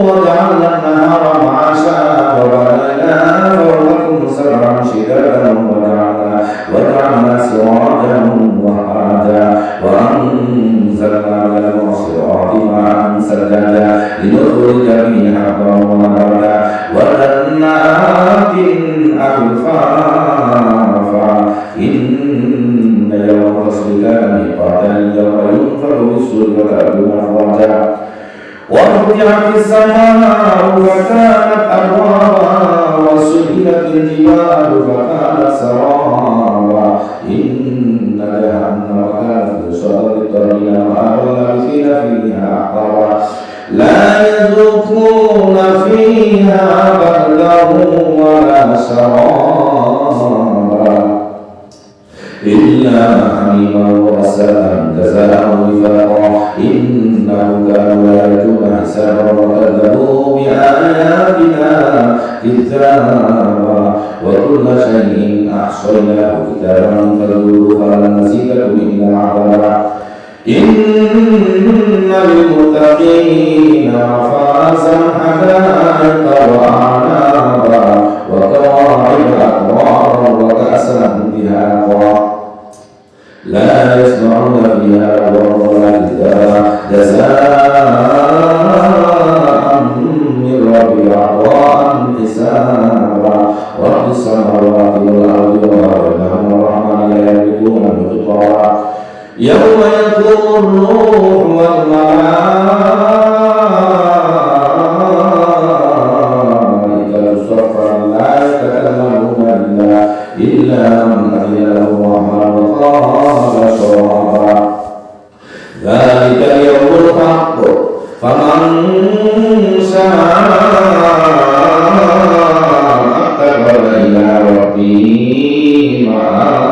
وجعلنا النهار معاشا وبنينا فوقكم سبعا شدادا وجعلنا وجعلنا سراجا وهاجا وأنزلنا من المعصرات ماء سجاجا لنخرج به حبا ونبتا وجنات الفافا إن يوم الفصل كان ميقاتا يوم ينفخ بالسور وتأتون وفتحت السماء فكانت أبوابا وسئلت الجبال فكانت سرابا. إن جهنم كانت للطاغين مآبا لابثين فيها أحقابا لا يذوقون فيها بردا ولا شرابا. إلا حميما وغسالا جزاء وفاقا. إنهم بآياتنا كتابا وكل شيء أحصيناه كتابا فذوقوا فلن نزيدكم إلا عذابا. إن للمتقين مفازا حدائق وأعنابا وكواعب أترابا وكأسا دهاقا لا يسمعون فيها ولا كذابا رب السماوات والأرض وما بينهما الرحمن لا يملكون مقطارا يوم يقوم الروح والملائكة صفا لا يتكلمون إلا إلا من أذن له الرحمن وقال صوابا